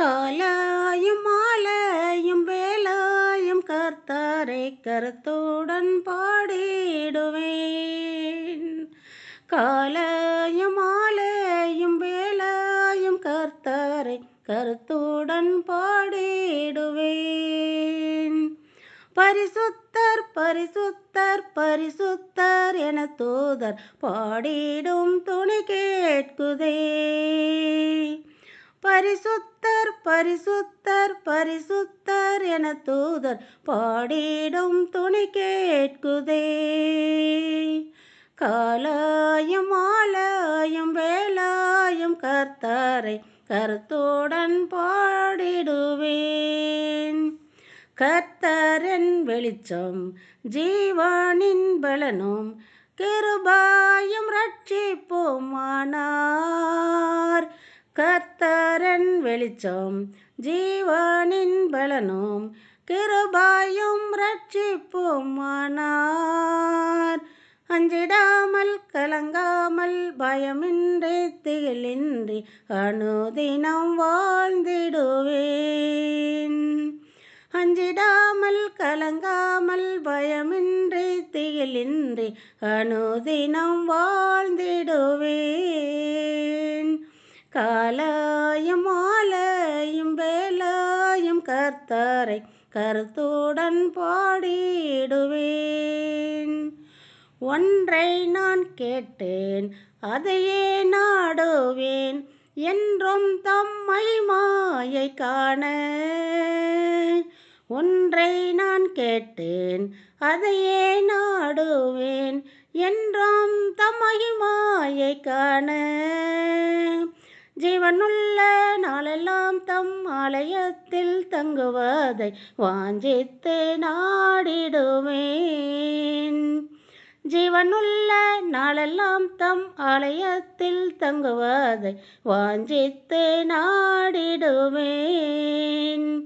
காலாயும் மாலையும் வேலாயும் கர்த்தாரை கருத்துடன் பாடிடுவேன். காலையும் மாலையும் வேலாயும் கர்த்தாரை கருத்துடன் பாடிடுவேன். பரிசுத்தர் பரிசுத்தர் பரிசுத்தர் என தூதர் பாடிடும் துணை கேட்குதே. பரிசுத்தர் பரிசுத்தர் பரிசுத்தர் என தூதர் பாடிடும் துணை கேட்குதே. காலாயும் ஆலாயும் வேலாயும் கர்த்தாரை கருத்துடன் பாடிடுவேன். கர்த்தரன் வெளிச்சம் ஜீவனின் பலனும் கிருபாயும் ரட்சிப்போமானார். கர்த்தரன் வெளிச்சம் ஜீவனின் பலனும் கிருபாயும் ரட்சிப்புமானார். அஞ்சிடாமல் கலங்காமல் பயமின்றி திகிலின்றி அணுதினம் வாழ்ந்திடுவேன். அஞ்சிடாமல் கலங்காமல் பயமின்றி திகிலின்றி அணுதினம் வாழ்ந்திடுவேன். காலாயும் ஆலையும் வேலாயும் கர்த்தாரை கருத்துடன் பாடிடுவேன். ஒன்றை நான் கேட்டேன் அதையே நாடுவேன் என்றும் தம்மை மாயை காண. ஒன்றை நான் கேட்டேன் அதையே நாடுவேன் என்றும் தம்மை மாயை காண. ஜீவனுள்ள நாளெல்லாம் தம் ஆலயத்தில் தங்குவதை வாஞ்சித்து நாடிடுவேன். ஜீவனுள்ள நாளெல்லாம் தம் ஆலயத்தில் தங்குவதை வாஞ்சித்து நாடிடுவேன்.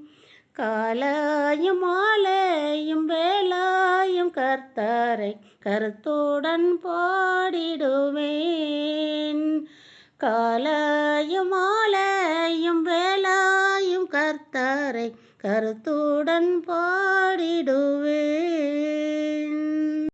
காலையும் மாலையும் வேலாயும் கர்த்தரை கருத்துடன் பாடிடுவேன். காலையும் மாலையும் வேலாயும் கர்த்தாரை கருத்துடன் பாடிடுவேன்.